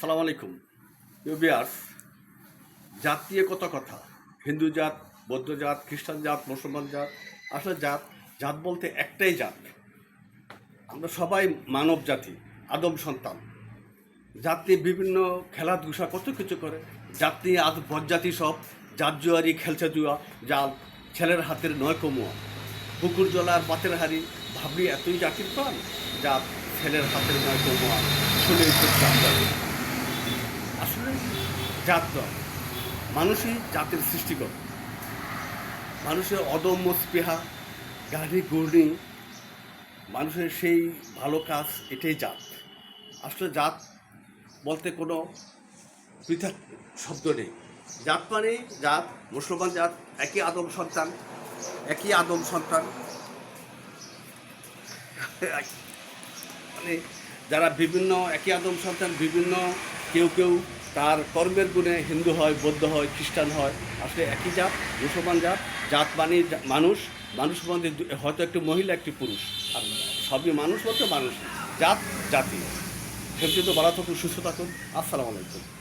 আসসালামু আলাইকুম। বিয়ার্স জাত নিয়ে কত কথা, হিন্দু জাত, বৌদ্ধ জাত, খ্রিস্টান জাত, মুসলমান জাত, আসলে জাত জাত বলতে একটাই জাত। আমরা সবাই মানব জাতি, আদম সন্তান। জাত বিভিন্ন খেলাধুলা কত কিছু করে। জাত নিয়ে আদ বজ্জাতি সব, জাত জুয়ারি, খেলছে জুয়া, জাল, ছেলের হাতের নয় কমুয়া। পুকুর জলার পাতের হাড়ি, ভাবলি এতই জাতির প্রাণ, জাত, ছেলের হাতের নয় কমুয়া। শুনে জাত নয়। মানুষই জাতের সৃষ্টিকর মানুষের অদম্য স্পৃহা গাড়ি গুর্নি মানুষের সেই ভালো কাজ, এটাই জাত। আসলে জাত বলতে কোনো পৃথক শব্দ নেই। জাত মানে জাত, মুসলমান জাত, একই আদম সন্তান, একই আদম সন্তান। মানে যারা বিভিন্ন, একই আদম সন্তান, বিভিন্ন, কেউ কেউ তার কর্মের গুণে হিন্দু হয়, বৌদ্ধ হয়, খ্রিস্টান হয়। আসলে একই জাত, মুসলমান জাত জাত মানে মানুষ মানুষ মধ্যে হয়তো একটি মহিলা, একটি পুরুষ। আর সবই মানুষ বলতে মানুষ। জাত, জাতি। ভেবছি তো বাড়া থাকুন সুস্থ থাকুন। আসসালামু আলাইকুম।